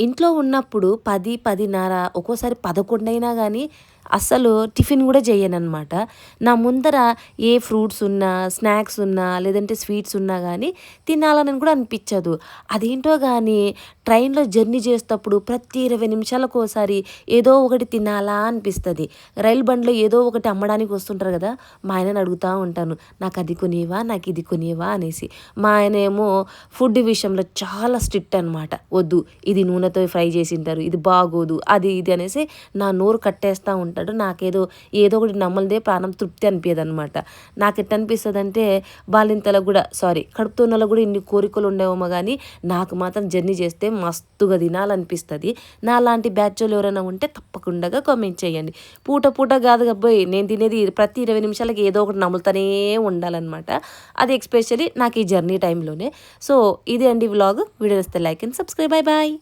ఇంట్లో ఉన్నప్పుడు పది పదిన్నర ఒక్కోసారి పదకొండైనా కానీ అస్సలు టిఫిన్ కూడా చేయనన్నమాట. నా ముందర ఏ ఫ్రూట్స్ ఉన్నా స్నాక్స్ ఉన్నా లేదంటే స్వీట్స్ ఉన్నా కానీ తినాలని కూడా అనిపించదు. అదేంటో కానీ ట్రైన్లో జర్నీ చేసేటప్పుడు ప్రతి ఇరవై నిమిషాలకు ఒకసారి ఏదో ఒకటి తినాలా అనిపిస్తుంది. రైలు బండిలో ఏదో ఒకటి అమ్మడానికి వస్తుంటారు కదా మా ఆయనని అడుగుతూ ఉంటాను నాకు అది కొనివా నాకు ఇది కొనివా అనేసి. మా ఆయన ఏమో ఫుడ్ విషయంలో చాలా స్ట్రిక్ట్ అనమాట వద్దు ఇది నూనెతో ఫ్రై చేసింటారు ఇది బాగోదు అది ఇది అనేసి నా నోరు కట్టేస్తూ ఉంటాను ఉంటాడు నాకేదో ఏదో ఒకటి నమ్మలదే ప్రాణం తృప్తి అనిపించదు అనమాట నాకు ఎట్ట అనిపిస్తుంది అంటే బాలింతలకు కూడా సారీ కడుపుతున్నలో కూడా ఇన్ని కోరికలు ఉండేవేమో కానీ నాకు మాత్రం జర్నీ చేస్తే మస్తుగా తినాలనిపిస్తుంది. నా లాంటి బ్యాచ్లు ఎవరైనా ఉంటే తప్పకుండా కామెంట్ చేయండి. పూట పూట కాదు కాబోయ్ నేను తినేది ప్రతి ఇరవై నిమిషాలకి ఏదో ఒకటి నములుతూనే ఉండాలన్నమాట. అది ఎక్స్పెషల్లీ నాకు ఈ జర్నీ టైంలోనే. సో ఇదే అండి వ్లాగ్. వీడియో వస్తే like and subscribe. Bye bye.